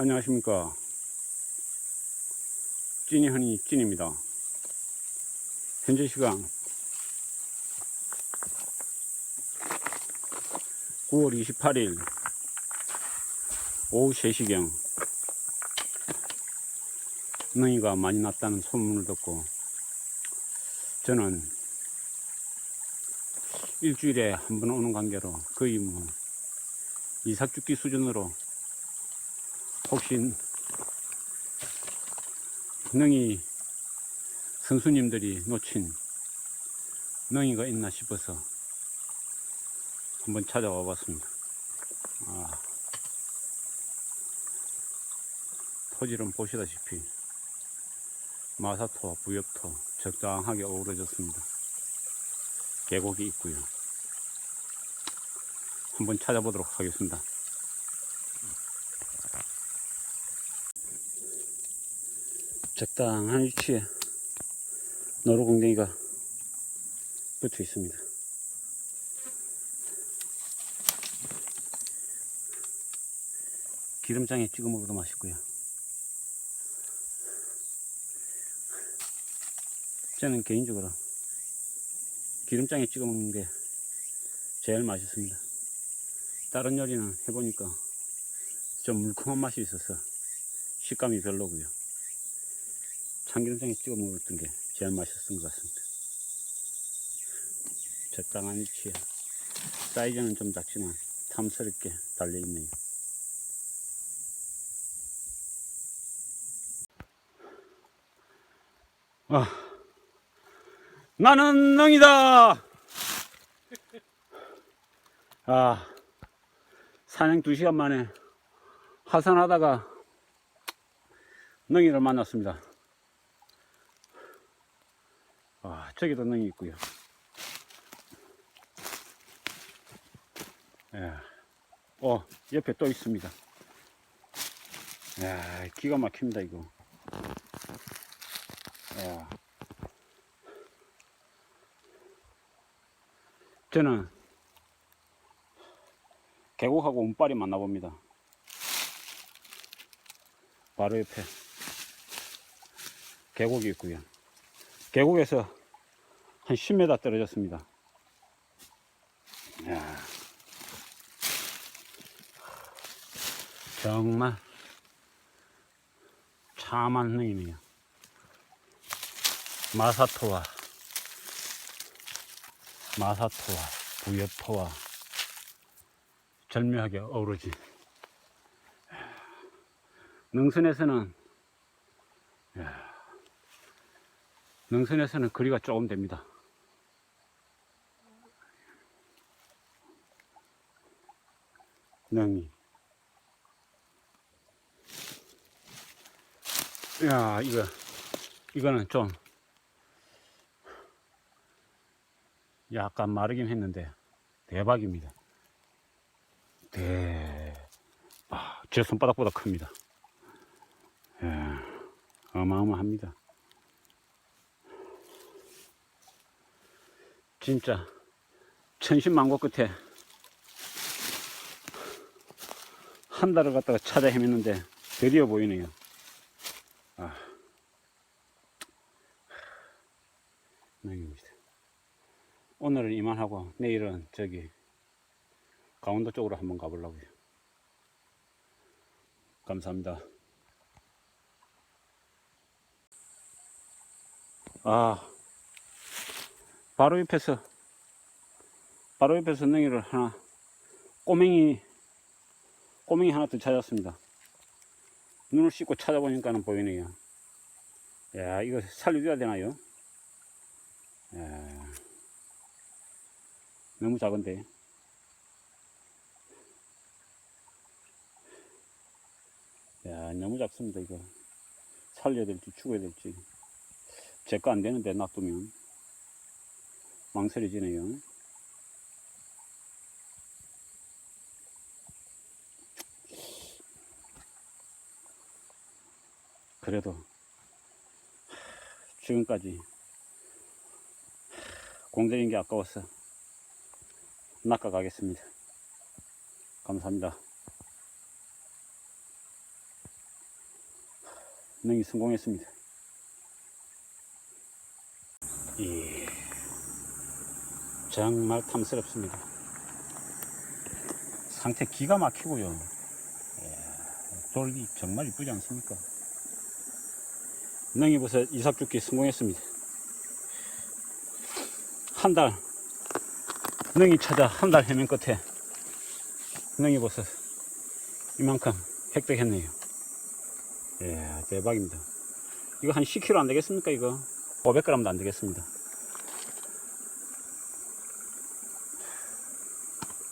안녕하십니까. 찐이 허니 찐입니다. 현재 시간 9월 28일 오후 3시경 능이가 많이 났다는 소문을 듣고 저는 일주일에 한 번 오는 관계로 거의 뭐 이삭죽기 수준으로 혹시 능이 선수님들이 놓친 능이가 있나 싶어서 한번 찾아와 봤습니다. 아, 토질은 보시다시피 마사토와 부엽토 적당하게 어우러졌습니다. 계곡이 있고요. 한번 찾아보도록 하겠습니다. 적당한 위치에 노루공댕이가 붙어 있습니다. 기름장에 찍어 먹어도 맛있고요. 저는 개인적으로 기름장에 찍어 먹는 게 제일 맛있습니다. 다른 요리는 해보니까 좀 물컹한 맛이 있어서 식감이 별로고요. 참기름장에 찍어 먹었던 게 제일 맛있었던 것 같습니다. 적당한 위치에 사이즈는 좀 작지만 탐스럽게 달려있네요. 아, 나는 능이다! 아, 사냥 2시간 만에 하산하다가 능이를 만났습니다. 아, 저기도 능이 있고요. 예. 어, 옆에 또 있습니다. 야, 기가 막힙니다, 이거. 야. 저는 계곡하고 운빨이 만나봅니다. 바로 옆에 계곡이 있고요. 계곡에서 한 10m 떨어졌습니다. 이야. 정말 참한 능이네요. 마사토와 마사토와 부여토와 절묘하게 어우러진 능선에서는 이야. 능선에서는 거리가 조금 됩니다. 능이. 야, 이거, 이거는 좀 약간 마르긴 했는데 대박입니다. 대, 아, 제 손바닥보다 큽니다. 예, 어마어마합니다. 진짜 천신만고 끝에 한 달을 갖다가 찾아 헤맸는데 드디어 보이네요. 아, 여기입니다. 오늘은 이만하고 내일은 저기 강원도 쪽으로 한번 가보려고요. 감사합니다. 아, 바로 옆에서 바로 옆에서 능이를 하나 꼬맹이 꼬맹이 하나 더 찾았습니다. 눈을 씻고 찾아보니까는 보이네요. 야 이거 살려줘야 되나요? 야, 너무 작은데. 야 너무 작습니다 이거. 살려야 될지 죽어야 될지. 제거 안 되는데 놔두면. 망설여지네요. 그래도 지금까지 공들인 게 아까워서 낚아가겠습니다. 감사합니다. 능이 성공했습니다. 예. 정말 탐스럽습니다. 상태 기가 막히고요. 예, 돌이 정말 이쁘지 않습니까? 능이버섯 이삭 죽기 성공했습니다. 한 달, 능이 찾아 한달 헤맨 끝에 능이버섯 이만큼 획득했네요. 예, 대박입니다. 이거 한 10kg 안 되겠습니까, 이거? 500g도 안 되겠습니다.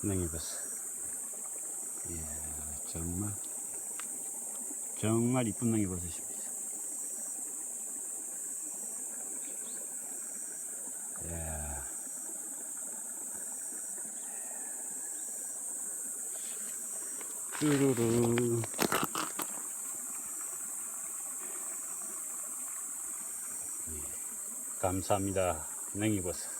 능이버섯. 예, 정말, 정말 이쁜 능이버섯입니다. 예. 쭈루루. 감사합니다. 냉이버섯.